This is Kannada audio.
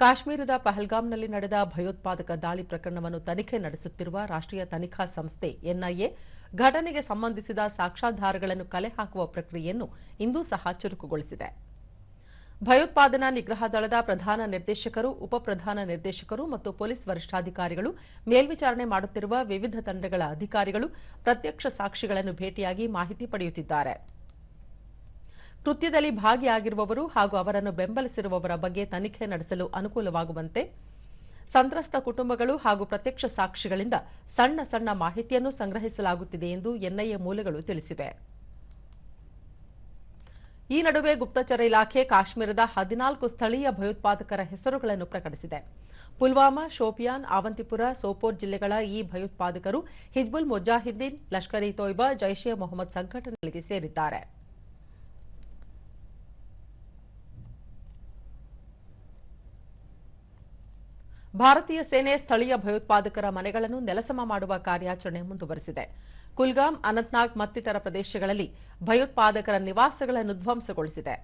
ಕಾಶ್ಮೀರದ ಪಹಲ್ಗಾಮ್ನಲ್ಲಿ ನಡೆದ ಭಯೋತ್ಪಾದಕ ದಾಳಿ ಪ್ರಕರಣವನ್ನು ತನಿಖೆ ನಡೆಸುತ್ತಿರುವ ರಾಷ್ಟ್ರೀಯ ತನಿಖಾ ಸಂಸ್ಥೆ ಎನ್ಐಎ, ಘಟನೆಗೆ ಸಂಬಂಧಿಸಿದ ಸಾಕ್ಷಾಧಾರಗಳನ್ನು ಕಲೆ ಹಾಕುವ ಪ್ರಕ್ರಿಯೆಯನ್ನು ಇಂದೂ ಸಹ ಚುರುಕುಗೊಳಿಸಿದೆ. ಭಯೋತ್ಪಾದನಾ ನಿಗ್ರಹ ದಳದ ಪ್ರಧಾನ ನಿರ್ದೇಶಕರು ಉಪಪ್ರಧಾನ ನಿರ್ದೇಶಕರು ಮತ್ತು ಪೊಲೀಸ್ ವರಿಷ್ಠಾಧಿಕಾರಿಗಳು ಮೇಲ್ವಿಚಾರಣೆ ಮಾಡುತ್ತಿರುವ ವಿವಿಧ ತಂಡಗಳ ಅಧಿಕಾರಿಗಳು ಪ್ರತ್ಯಕ್ಷ ಸಾಕ್ಷಿಗಳನ್ನು ಭೇಟಿಯಾಗಿ ಮಾಹಿತಿ ಪಡೆಯುತ್ತಿದ್ದಾರೆ. ಕೃತ್ಯದಲ್ಲಿ ಭಾಗಿಯಾಗಿರುವವರು ಹಾಗೂ ಅವರನ್ನು ಬೆಂಬಲಿಸಿರುವವರ ಬಗ್ಗೆ ತನಿಖೆ ನಡೆಸಲು ಅನುಕೂಲವಾಗುವಂತೆ ಸಂತ್ರಸ್ತ ಕುಟುಂಬಗಳು ಹಾಗೂ ಪ್ರತ್ಯಕ್ಷ ಸಾಕ್ಷಿಗಳಿಂದ ಸಣ್ಣ ಸಣ್ಣ ಮಾಹಿತಿಯನ್ನು ಸಂಗ್ರಹಿಸಲಾಗುತ್ತಿದೆ ಎಂದು ಎನ್ಐಎ ಮೂಲಗಳು ತಿಳಿಸಿವೆ. ಈ ನಡುವೆ ಗುಪ್ತಚರ ಇಲಾಖೆ ಕಾಶ್ಮೀರದ ಹದಿನಾಲ್ಕು ಸ್ಥಳೀಯ ಭಯೋತ್ಪಾದಕರ ಹೆಸರುಗಳನ್ನು ಪ್ರಕಟಿಸಿದೆ. ಪುಲ್ವಾಮಾ, ಶೋಪಿಯಾನ್, ಆವಂತಿಪುರ, ಸೋಪೋರ್ ಜಿಲ್ಲೆಗಳ ಈ ಭಯೋತ್ಪಾದಕರು ಹಿಜ್ಬುಲ್ ಮುಜಾಹಿದ್ದೀನ್, ಲಷ್ಕರ್ ಇ ತೊಯ್ಬಾ, ಜೈಷ್ ಮೊಹಮ್ಮದ್ ಸಂಘಟನೆಗಳಿಗೆ ಸೇರಿದ್ದಾರೆ. ಭಾರತೀಯ ಸೇನೆ ಸ್ಥಳೀಯ ಭಯೋತ್ಪಾದಕರ ಮನೆಗಳನ್ನು ನೆಲಸಮ ಮಾಡುವ ಕಾರ್ಯಾಚರಣೆ ಮುಂದುವರೆಸಿದೆ. ಕುಲ್ಗಾಮ್, ಅನಂತ್ನಾಗ್ ಮತ್ತಿತರ ಪ್ರದೇಶಗಳಲ್ಲಿ ಭಯೋತ್ಪಾದಕರ ನಿವಾಸಗಳನ್ನು ಧ್ವಂಸಗೊಳಿಸಿದೆ.